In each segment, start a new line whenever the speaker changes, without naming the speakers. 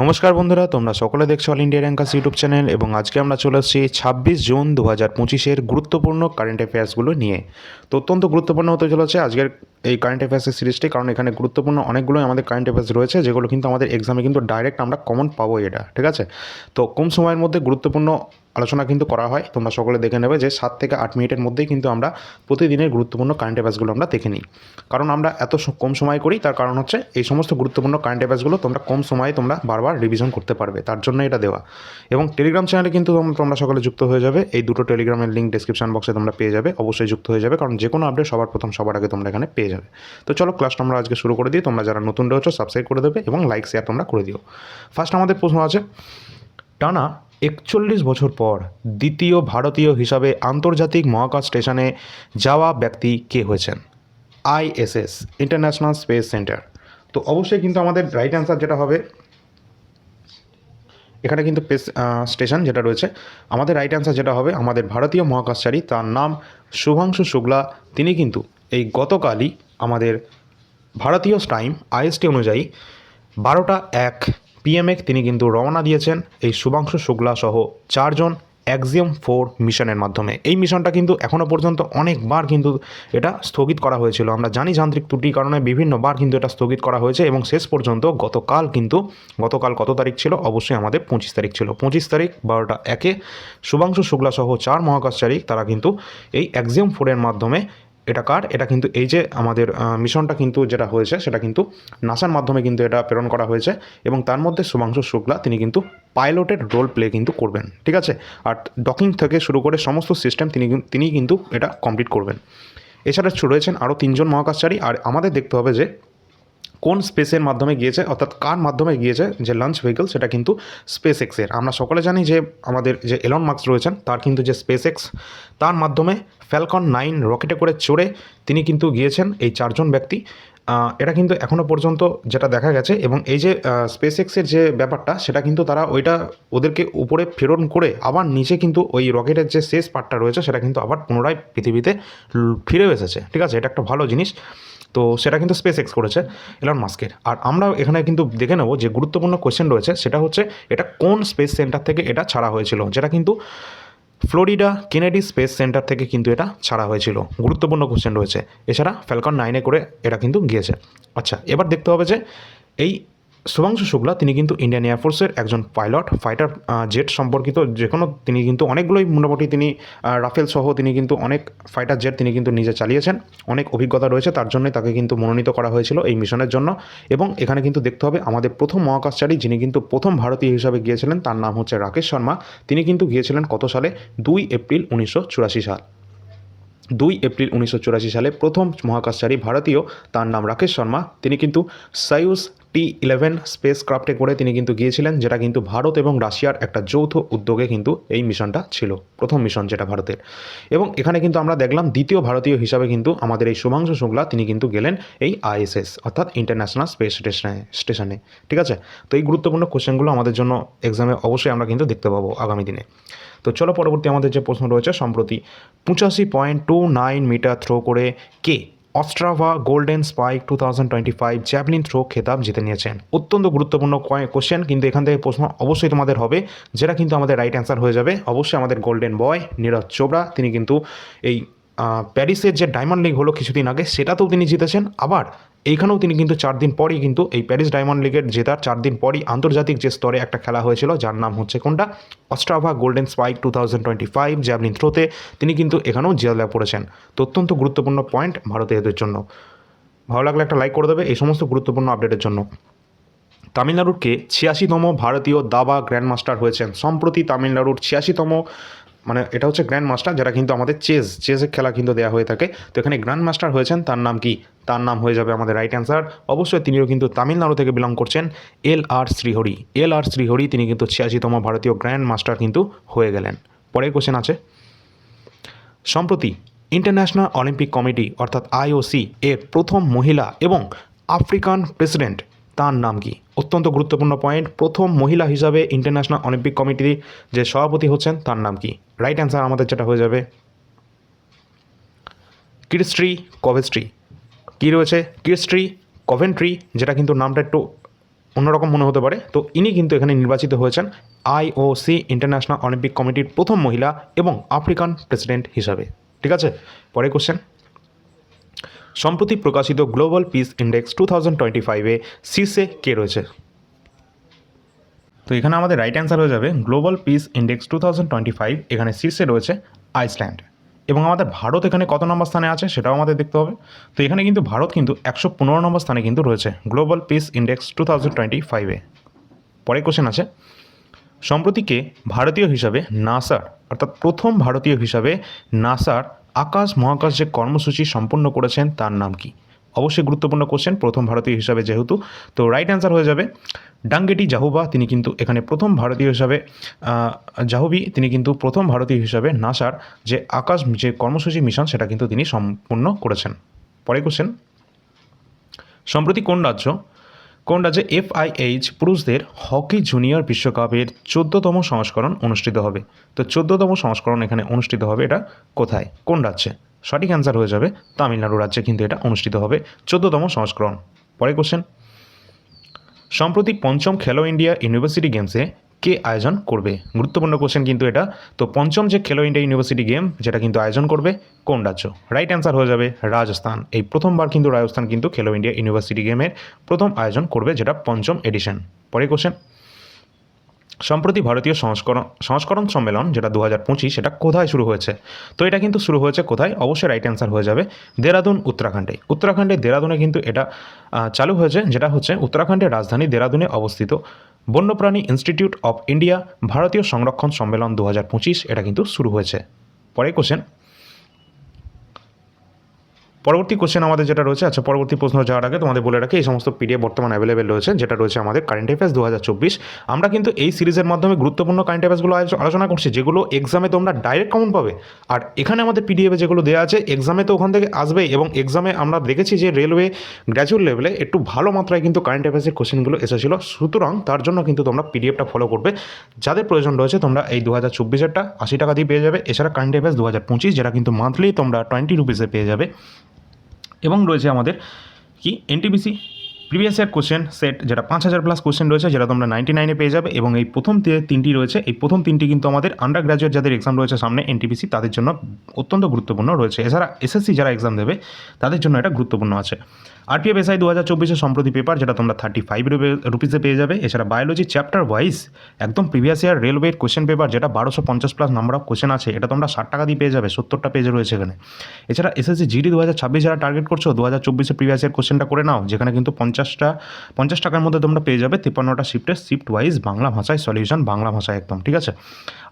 নমস্কার বন্ধুরা, তোমরা সকলে দেখছ all India rankers YouTube channel এবং আজকে আমরা চলে এসেছি ছাব্বিশ জুন দু হাজার পঁচিশের গুরুত্বপূর্ণ কারেন্ট অ্যাফেয়ার্সগুলো নিয়ে। তো অত্যন্ত গুরুত্বপূর্ণ হতে চলেছে আজকের এই কারেন্ট অ্যাফেয়ার্সের সিরিজটি কারণ এখানে গুরুত্বপূর্ণ অনেকগুলোই আমাদের কারেন্ট অ্যাফেয়ার্স রয়েছে, যেগুলো কিন্তু আমাদের এক্সামে কিন্তু ডাইরেক্ট আমরা কমন পাবো এটা, ঠিক আছে? তো কম সময়ের মধ্যে গুরুত্বপূর্ণ আলোচনা কিন্তু করা হয়। তোমরা সকলে দেখে নেবে যে সাত থেকে আট মিনিটের মধ্যেই কিন্তু আমরা প্রতিদিনের গুরুত্বপূর্ণ কারেন্ট অ্যাফেয়ার্সগুলো আমরা দেখে নিই। কারণ আমরা এত কম সময় করি, তার কারণ হচ্ছে এই সমস্ত গুরুত্বপূর্ণ কারেন্ট অ্যাফেয়ার্সগুলো তোমরা কম সময়ে তোমরা বারবার রিভিশন করতে পারবে, তার জন্য এটা দেওয়া। এবং টেলিগ্রাম চ্যানেলে কিন্তু তোমরা সকলে যুক্ত হয়ে যাবে। এই দুটো টেলিগ্রামের লিঙ্ক ডিসক্রিপশন বক্সে তোমরা পেয়ে যাবে, অবশ্যই যুক্ত হয়ে যাবে, কারণ যে কোনো আপডেট সবার প্রথম সবার আগে তোমরা এখানে পেয়ে যাবে। তো চলো ক্লাসটা আমরা আজকে শুরু করে দিই। তোমরা যারা নতুন রয়েছো সাবস্ক্রাইব করে দেবে এবং লাইক শেয়ার তোমরা করে দিও। ফার্স্ট আমাদের প্রশ্ন আছে, টানা একচল্লিশ বছর পর দ্বিতীয় ভারতীয় হিসাবে আন্তর্জাতিক মহাকাশ স্টেশনে যাওয়া ব্যক্তি কে হয়েছেন? ISS international space centre. তো অবশ্যই কিন্তু আমাদের রাইট অ্যান্সার যেটা হবে, এখানে কিন্তু স্টেশন যেটা রয়েছে, আমাদের রাইট অ্যান্সার যেটা হবে আমাদের ভারতীয় মহাকাশচারী, তার নাম শুভাংশু শুক্লা। তিনি কিন্তু এই গতকালই আমাদের ভারতীয় টাইম, আইএসটি অনুযায়ী বারোটা এক পিএমএ তিনি কিন্তু রওনা দিয়েছেন। এই শুভাংশু শুক্লা সহ চারজন অ্যাক্সিয়াম ফোর মিশনের মাধ্যমে। এই মিশনটা কিন্তু এখনও পর্যন্ত অনেকবার কিন্তু এটা স্থগিত করা হয়েছিল। আমরা জানি যান্ত্রিক ত্রুটির কারণে বিভিন্নবার কিন্তু এটা স্থগিত করা হয়েছে এবং শেষ পর্যন্ত গতকাল কিন্তু, গতকাল কত তারিখ ছিল? অবশ্যই আমাদের পঁচিশ তারিখ ছিল। পঁচিশ তারিখ বারোটা একে শুভাংশু শুক্লা সহ চার মহাকাশচারী তারা কিন্তু এই অ্যাক্সিয়াম ফোরের মাধ্যমে এটা কার? এটা কিন্তু এই যে আমাদের মিশনটা কিন্তু যেটা হয়েছে, সেটা কিন্তু নাসার মাধ্যমে কিন্তু এটা প্রেরণ করা হয়েছে এবং তার মধ্যে শুভাংশু শুক্লা, তিনি কিন্তু পাইলটের রোল প্লে কিন্তু করবেন, ঠিক আছে? আর ডকিং থেকে শুরু করে সমস্ত সিস্টেম তিনি তিনি কিন্তু এটা কমপ্লিট করবেন। এছাড়া রয়েছেন আরও তিনজন মহাকাশচারী, আর আমাদের দেখতে হবে যে কোন স্পেসের মাধ্যমে গিয়েছে, অর্থাৎ কার মাধ্যমে গিয়েছে যে লঞ্চ ভেহিকল সেটা কিন্তু স্পেস এক্সের আমরা সকলে জানি যে আমাদের যে এলন মার্কস রয়েছেন, তার কিন্তু যে স্পেস এক্স তার মাধ্যমে ফ্যালকন নাইন রকেটে করে চড়ে তিনি কিন্তু গিয়েছেন এই চারজন ব্যক্তি। এটা কিন্তু এখনও পর্যন্ত যেটা দেখা গেছে এবং এই যে স্পেস এক্সের যে ব্যাপারটা, সেটা কিন্তু তারা ওইটা ওদেরকে উপরে প্রেরণ করে আবার নিচে কিন্তু ওই রকেটের যে শেষ পার্টটা রয়েছে, সেটা কিন্তু আবার পুনরায় পৃথিবীতে ফিরে এসেছে। ঠিক আছে? এটা একটা ভালো জিনিস। তো সেটা কিন্তু স্পেস এক্স করেছে এলন মাস্কের আর আমরা এখানে কিন্তু দেখে নেব যে গুরুত্বপূর্ণ কোয়েশ্চেন রয়েছে, সেটা হচ্ছে এটা কোন স্পেস সেন্টার থেকে এটা ছাড়া হয়েছিল? যেটা কিন্তু ফ্লোরিডা কেনেডি স্পেস সেন্টার থেকে কিন্তু এটা ছাড়া হয়েছিল। গুরুত্বপূর্ণ কোশ্চেন রয়েছে। এছাড়া ফ্যালকন নাইনে করে এটা কিন্তু গিয়েছে। আচ্ছা এবার দেখতে হবে যে এই শুভাংশু শুক্লা, তিনি কিন্তু ইন্ডিয়ান এয়ারফোর্সের একজন পাইলট ফাইটার জেট সম্পর্কিত যে কোনো তিনি কিন্তু অনেকগুলোই মোটামুটি তিনি রাফেল সহ তিনি কিন্তু অনেক ফাইটার জেট তিনি কিন্তু নিজে চালিয়েছেন। অনেক অভিজ্ঞতা রয়েছে, তার জন্যই তাকে কিন্তু মনোনীত করা হয়েছিল এই মিশনের জন্য। এবং এখানে কিন্তু দেখতে হবে, আমাদের প্রথম মহাকাশচারী যিনি কিন্তু প্রথম ভারতীয় হিসাবে গিয়েছিলেন, তার নাম হচ্ছে রাকেশ শর্মা। তিনি কিন্তু গিয়েছিলেন কত সালে? দুই এপ্রিল উনিশশো চুরাশি সাল। দুই এপ্রিল উনিশশো চুরাশি সালে প্রথম মহাকাশচারী ভারতীয়, তার নাম রাকেশ শর্মা। তিনি কিন্তু সায়ুস টি ইলেভেন স্পেস ক্রাফটে করে তিনি কিন্তু গিয়েছিলেন, যেটা কিন্তু ভারত এবং রাশিয়ার একটা যৌথ উদ্যোগে কিন্তু এই মিশনটা ছিল, প্রথম মিশন যেটা ভারতের। এবং এখানে কিন্তু আমরা দেখলাম দ্বিতীয় ভারতীয় হিসাবে কিন্তু আমাদের এই শুভাংশু শুক্লা তিনি কিন্তু গেলেন এই আইএসএস অর্থাৎ ইন্টারন্যাশনাল স্পেস স্টেশনে স্টেশনে ঠিক আছে? তো এই গুরুত্বপূর্ণ কোশ্চেনগুলো আমাদের জন্য এক্সামে অবশ্যই আমরা কিন্তু দেখতে পাবো আগামী দিনে। তো চলো পরবর্তী আমাদের যে প্রশ্ন রয়েছে, সম্প্রতি পঁচাশি point two nine metre throw করে কে Ostrava golden spike two thousand twenty five javelin throw খেতাব জিতে নিয়েছেন। অত্যন্ত গুরুত্বপূর্ণ কোশ্চেন কিন্তু এখান থেকে প্রশ্ন অবশ্যই তোমাদের হবে, যেটা কিন্তু আমাদের রাইট অ্যান্সার হয়ে যাবে। অবশ্যই আমাদের গোল্ডেন বয় নীরজ চোপড়া, তিনি কিন্তু এই প্যারিসের যে ডায়মন্ড লিগ হলো কিছুদিন আগে, সেটাতেও তিনি জিতেছেন। আবার এইখানেও তিনি কিন্তু চার দিন পরই কিন্তু এই প্যারিস ডায়মন্ড লিগের জেতার চার দিন পরই আন্তর্জাতিক যে স্তরে একটা খেলা হয়েছিল, যার নাম হচ্ছে কোনটা? Ostrava golden spike two thousand twenty five javelin থ্রোতে তিনি কিন্তু এখানেও জেলা পড়েছেন। তো অত্যন্ত গুরুত্বপূর্ণ পয়েন্ট ভারতীয়দের জন্য। ভালো লাগলে একটা লাইক করে দেবে এই সমস্ত গুরুত্বপূর্ণ আপডেটের জন্য। তামিলনাড়ুর কে ছিয়াশিতম ভারতীয় দাবা গ্র্যান্ড মাস্টার হয়েছেন। সম্প্রতি তামিলনাড়ুর ছিয়াশিতম মানে এটা হচ্ছে গ্র্যান্ড মাস্টার যেটা কিন্তু আমাদের চেস চেসের খেলা কিন্তু দেওয়া হয়ে থাকে। তো এখানে গ্র্যান্ড মাস্টার হয়েছেন, তার নাম কি? তার নাম হয়ে যাবে আমাদের রাইট অ্যান্সার অবশ্যই তিনিও কিন্তু তামিলনাড়ু থেকে বিলং করছেন এল আর শ্রীহরি এল আর শ্রীহরি তিনি কিন্তু ছিয়াশিতম ভারতীয় গ্র্যান্ড মাস্টার কিন্তু হয়ে গেলেন। পরের কোশ্চেন আছে। সম্প্রতি ইন্টারন্যাশনাল অলিম্পিক কমিটি অর্থাৎ আইওসি এর প্রথম মহিলা এবং আফ্রিকান প্রেসিডেন্ট তার নাম কি? অত্যন্ত গুরুত্বপূর্ণ পয়েন্ট প্রথম মহিলা হিসাবে ইন্টারন্যাশনাল অলিম্পিক কমিটির যে সভাপতি হচ্ছেন, তার নাম কি? রাইট অ্যান্সার আমাদের যেটা হয়ে যাবে। কিরস্ট্রি কভেস্ট্রি কী রয়েছে? কিরস্ট্রি কভেন্ট্রি যেটা কিন্তু নামটা একটু অন্যরকম মনে হতে পারে। তো ইনি কিন্তু এখানে নির্বাচিত হয়েছেন আইওসি ইন্টারন্যাশনাল অলিম্পিক কমিটির প্রথম মহিলা এবং আফ্রিকান প্রেসিডেন্ট হিসাবে। ঠিক আছে? পরে কোশ্চেন সম্প্রতি প্রকাশিত global peace index two thousand twenty ফাইভে শীর্ষে কে রয়েছে? তো এখানে আমাদের রাইট অ্যান্সার হয়ে যাবে global peace index two thousand twenty five এখানে শীর্ষে রয়েছে আইসল্যান্ড এবং আমাদের ভারত এখানে কত নম্বর স্থানে আছে সেটাও আমাদের দেখতে হবে। তো এখানে কিন্তু ভারত কিন্তু একশো পনেরো নম্বর স্থানে কিন্তু রয়েছে global peace index two thousand twenty ফাইভে পরে কোশ্চেন আছে সম্প্রতিকে ভারতীয় হিসাবে নাসার, অর্থাৎ প্রথম ভারতীয় হিসাবে নাসার আকাশ মহাকাশ যে কর্মসূচি সম্পন্ন করেছেন, তার নাম কি? অবশ্যই গুরুত্বপূর্ণ কোশ্চেন প্রথম ভারতীয় হিসাবে যেহেতু। তো রাইট অ্যান্সার হয়ে যাবে, ডাঙ্গেটি জাহুবা, তিনি কিন্তু এখানে প্রথম ভারতীয় হিসাবে জাহুবি, তিনি কিন্তু প্রথম ভারতীয় হিসাবে নাসার যে আকাশ যে কর্মসূচি মিশন সেটা কিন্তু তিনি সম্পূর্ণ করেছেন। পরে কোশ্চেন সম্প্রতি কোন রাজ্য কোন রাজ্যে এফআইএইচ পুরুষদের হকি জুনিয়র বিশ্বকাপের চোদ্দতম সংস্করণ অনুষ্ঠিত হবে? তো চোদ্দতম সংস্করণ এখানে অনুষ্ঠিত হবে এটা কোথায়? কোন রাজ্যে? সঠিক অ্যান্সার হয়ে যাবে তামিলনাড়ু রাজ্যে, কিন্তু এটা অনুষ্ঠিত হবে চোদ্দতম সংস্করণ। পরে কোশ্চেন সম্প্রতি পঞ্চম খেলো ইন্ডিয়া ইউনিভার্সিটি গেমসে কে আয়োজন করবে? গুরুত্বপূর্ণ কোশ্চেন কিন্তু এটা। তো পঞ্চম যে খেলো ইন্ডিয়া ইউনিভার্সিটি গেম, যেটা কিন্তু আয়োজন করবে কোন রাজ্য? রাইট অ্যান্সার হয়ে যাবে রাজস্থান। এই প্রথমবার কিন্তু রাজস্থান কিন্তু খেলো ইন্ডিয়া ইউনিভার্সিটি গেমের প্রথম আয়োজন করবে, যেটা পঞ্চম এডিশন পরে কোশ্চেন সম্প্রতি ভারতীয় সংস্করণ সংস্করণ সম্মেলন, যেটা দু হাজার পঁচিশ, সেটা কোথায় শুরু হয়েছে? তো এটা কিন্তু শুরু হয়েছে কোথায়? অবশ্যই রাইট অ্যান্সার হয়ে যাবে দেরাদুন, উত্তরাখণ্ডে। উত্তরাখণ্ডে দেরাদুনে কিন্তু এটা চালু হয়েছে, যেটা হচ্ছে উত্তরাখণ্ডের রাজধানী দেরাদুনে অবস্থিত। বন্যপ্রাণী ইনস্টিটিউট অফ ইন্ডিয়া ভারতীয় সংরক্ষণ সম্মেলন দু এটা কিন্তু শুরু হয়েছে। পরে কোশ্চেন পরবর্তী কোশ্চেন আমাদের যেটা রয়েছে আচ্ছা পরবর্তী প্রশ্ন যাওয়ার আগে তোমাদের বলে রাখি, এই সমস্ত পিডিএফ বর্তমান অ্যাভেলেবেল রয়েছে, যেটা রয়েছে আমাদের কারেন্ট অ্যাফেয়ার্স দু হাজার চব্বিশ। আমরা কিন্তু এই সিরিজের মাধ্যমে গুরুত্বপূর্ণ কারেন্ট অ্যাফেয়ার্সগুলো আলোচ- আলোচনা করছি, যেগুলো এক্সামে তোমরা ডাইরেক্ট কমন পাবে। আর এখানে আমাদের পিডিএফে যেগুলো দেওয়া আছে এক্সামে তো ওখান থেকে আসবেই এবং এক্সামে আমরা দেখেছি যে রেলওয়ে গ্র্যাজুয়েট লেভেলে একটু ভালো মাত্রায় কিন্তু কারেন্ট অ্যাফেয়ার্সের কোশ্চেনগুলো এসেছিল। সুতরাং তার জন্য কিন্তু তোমরা পিডিএফটা ফলো করবে। যাদের প্রয়োজন রয়েছে, তোমরা এই দু হাজার চব্বিশেরটা আশি টাকা দিয়ে পেয়ে যাবে। এছাড়া কারেন্ট অ্যাফেয়ার্স দু হাজার পঁচিশ, যেটা কিন্তু মান্থলি তোমরা টোয়েন্টি রুপিসে পেয়ে যাবে। এবং রয়েছে আমাদের কি NTPC previous year question set যেটা পাঁচ হাজার প্লাস কোশ্চেন রয়েছে, যেটা তোমরা নাইনটি নাইনে পেয়ে যাবে এবং এই প্রথম তিনটি রয়েছে। এই প্রথম তিনটি কিন্তু আমাদের আন্ডার গ্র্যাজুয়েট যাদের এক্সাম রয়েছে সামনে এনটিপিসি তাদের জন্য অত্যন্ত গুরুত্বপূর্ণ রয়েছে। এছাড়া এসএসসি যারা এক্সাম দেবে, তাদের জন্য এটা গুরুত্বপূর্ণ আছে। আরপিএফ এসআই দু হাজার চব্বিশের সম্প্রতি পেপার যেটা তোমরা থার্টি ফাইভ রুপিসে পেয়ে যাবে। এছাড়া বায়োলজি চ্যাপ্টার ওয়াইজ একদম প্রিভিয়াস ইয়ার রেলওয়ের কোশ্চেন পেপার যেটা বারোশো পঞ্চাশ প্লাস নাম্বার অফ কোশ্চেন আছে, এটা তোমরা ষাট টাকা দিয়ে পেয়ে যাবে, সত্তরটা পেজে রয়েছে এখানে। এছাড়া এসএসসি জিডি দু হাজার ছাব্বিশ যারা টার্গেট করছ দু হাজার চব্বিশে প্রিভিয়াস ইয়ার কোশ্চেনটা করে নাও, যেখানে কিন্তু পঞ্চাশটা, পঞ্চাশ টাকার মধ্যে তোমরা পেয়ে যাবে তিপ্পান্নটা শিফটের শিফট ওয়াইজ বাংলা ভাষায় সলিউশন বাংলা ভাষায় একদম, ঠিক আছে?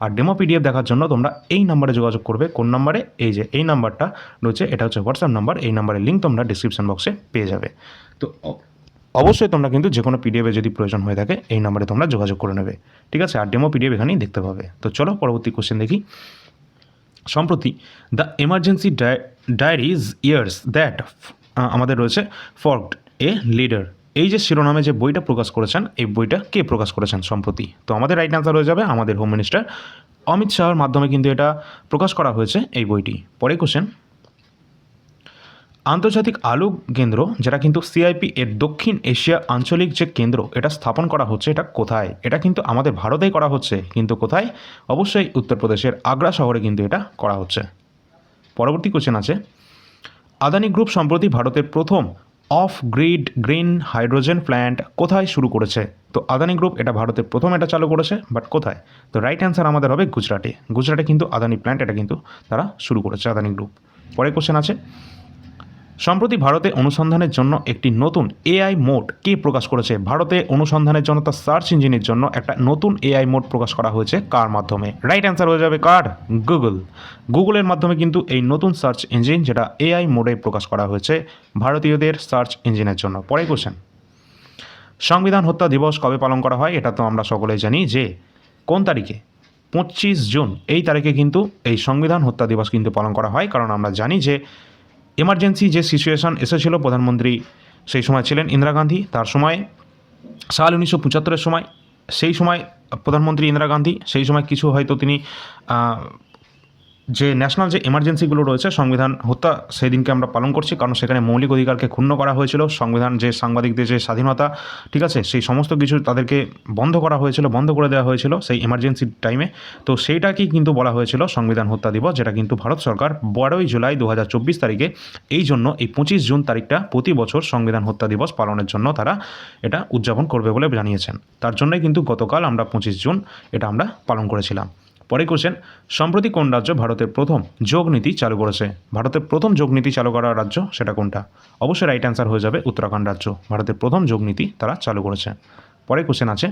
আর ডেমো পিডিএফ দেখার জন্য তোমরা এই নাম্বারে যোগাযোগ করবে, কোন নাম্বারে এই যে, এই নাম্বারটা রয়েছে, এটা হচ্ছে হোয়াটসঅ্যাপ নাম্বার এই নাম্বারের লিঙ্ক তোমরা ডিসক্রিপশন বক্সে পেয়ে যাবে। তো অবশ্যই তোমরা কিন্তু যে কোনো পিডিএফে যদি প্রয়োজন হয়ে থাকে, এই নাম্বারে তোমরা যোগাযোগ করে নেবে। ঠিক আছে? আর ডেমো পিডিএফ এখানেই দেখতে পাবে। তো চলো পরবর্তী কোশ্চেন দেখি। সম্প্রতি the emergency diaries years that আমাদের রয়েছে ফর্কড এ লিডার এই যে শিরোনামে যে বইটা প্রকাশ করেছেন, এই বইটা কে প্রকাশ করেছেন সম্প্রতি? তো আমাদের রাইট আনসার হয়ে যাবে আমাদের হোম মিনিস্টার অমিত শাহর মাধ্যমে কিন্তু এটা প্রকাশ করা হয়েছে, এই বইটি। পরে কোশ্চেন আন্তর্জাতিক আলু কেন্দ্র, যেটা কিন্তু সিআইপি এর দক্ষিণ এশিয়া আঞ্চলিক যে কেন্দ্র, এটা স্থাপন করা হচ্ছে, এটা কোথায়? এটা কিন্তু আমাদের ভারতেই করা হচ্ছে, কিন্তু কোথায়? অবশ্যই উত্তরপ্রদেশের আগ্রা শহরে কিন্তু এটা করা হচ্ছে। পরবর্তী কোশ্চেন আছে। আদানি গ্রুপ সম্প্রতি ভারতের প্রথম off grid green hydrogen plant কোথায় শুরু করেছে? তো আদানি গ্রুপ এটা ভারতের প্রথম এটা চালু করেছে বাট কোথায়? তো রাইট অ্যান্সার আমাদের হবে গুজরাটে। গুজরাটে কিন্তু আদানি প্ল্যান্ট এটা কিন্তু তারা শুরু করেছে, আদানি গ্রুপ পরে কোশ্চেন আছে। সম্প্রতি ভারতে অনুসন্ধানের জন্য একটি নতুন এআই মোড কে প্রকাশ করেছে? ভারতে অনুসন্ধানের জন্য তার সার্চ ইঞ্জিনের জন্য একটা নতুন এআই মোড প্রকাশ করা হয়েছে কার মাধ্যমে? রাইট অ্যান্সার হয়ে যাবে কার? গুগল গুগলের মাধ্যমে কিন্তু এই নতুন সার্চ ইঞ্জিন যেটা এআই মোডে প্রকাশ করা হয়েছে ভারতীয়দের সার্চ ইঞ্জিনের জন্য। পরে কোশ্চেন সংবিধান হত্যা দিবস কবে পালন করা হয় এটা তো আমরা সকলেই জানি যে কোন তারিখে? পঁচিশ জুন। এই তারিখে কিন্তু এই সংবিধান হত্যা দিবস কিন্তু পালন করা হয়, কারণ আমরা জানি যে এমার্জেন্সি যে সিচুয়েশান এসেছিল, প্রধানমন্ত্রী সেই সময় ছিলেন ইন্দিরা গান্ধী, তার সময়, সাল উনিশশো পঁচাত্তরের সময়, সেই সময় প্রধানমন্ত্রী ইন্দিরা গান্ধী, সেই সময় কিছু হয়তো তিনি যে ন্যাশনাল যে এমার্জেন্সিগুলো রয়েছে, সংবিধান হত্যা সেই দিনকে আমরা পালন করছি, কারণ সেখানে মৌলিক অধিকারকে ক্ষুণ্ণ করা হয়েছিল, সংবিধান যে সাংবাদিকদের যে স্বাধীনতা, ঠিক আছে, সেই সমস্ত কিছু তাদেরকে বন্ধ করা হয়েছিল, বন্ধ করে দেওয়া হয়েছিল সেই এমার্জেন্সি টাইমে তো সেইটাকেই কিন্তু বলা হয়েছিল সংবিধান হত্যা দিবস, যেটা কিন্তু ভারত সরকার বারোই জুলাই দু হাজার চব্বিশ তারিখে এই জন্য এই পঁচিশ জুন তারিখটা প্রতি বছর সংবিধান হত্যা দিবস পালনের জন্য তারা এটা উদযাপন করবে বলে জানিয়েছেন। তার জন্যই কিন্তু গতকাল আমরা পঁচিশ জুন এটা আমরা পালন করেছিলাম। পরে কোশ্চেন, সম্প্রতি কোন রাজ্য ভারতের প্রথম যোগ নীতি চালু করেছে? ভারতের প্রথম যোগ নীতি চালু করা রাজ্য সেটা কোনটা? অবশ্যই রাইট অ্যান্সার হয়ে যাবে উত্তরাখণ্ড রাজ্য। ভারতের প্রথম যোগ নীতি তারা চালু করেছে। পরে কোশ্চেন আছে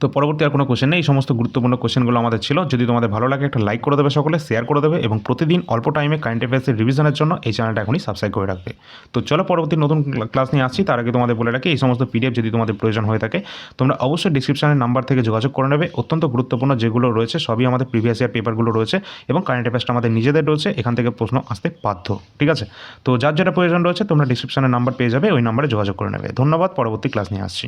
তো পরবর্তী আর কোনো কোশ্চেন নেই। এই সমস্ত গুরুত্বপূর্ণ কোশ্চেনগুলো আমাদের ছিল। যদি তোমাদের ভালো লাগে, একটা লাইক করে দেবে সকলে শেয়ার করে দেবে এবং প্রতিদিন অল্প টাইমে কারেন্ট অ্যাফেয়ার্সের রিভিশনের জন্য এই চ্যানেলটা এখনই সাবস্ক্রাইব করে রাখবে। তো চলো পরবর্তী নতুন ক্লাস নিয়ে আসছি। তার আগে তোমাদের বলে রাখি, এই সমস্ত পিডিএফ যদি তোমাদের প্রয়োজন হয়ে থাকে, তোমরা অবশ্যই ডিসক্রিপশনের নাম্বার থেকে যোগাযোগ করে নেবে। অত্যন্ত গুরুত্বপূর্ণ যেগুলো রয়েছে, সবই আমাদের প্রিভিয়াস ইয়ার পেপারগুলো রয়েছে এবং কারেন্ট অ্যাফেয়ার্সটা আমাদের নিজেদের রয়েছে। এখান থেকে প্রশ্ন আসতে বাধ্য, ঠিক আছে? তো যার যেটা প্রয়োজন রয়েছে, তোমরা ডিসক্রিপশনের নাম্বার পেয়ে যাবে, ওই নাম্বারে যোগাযোগ করে নেবে। ধন্যবাদ, পরবর্তী ক্লাস নিয়ে আসছি।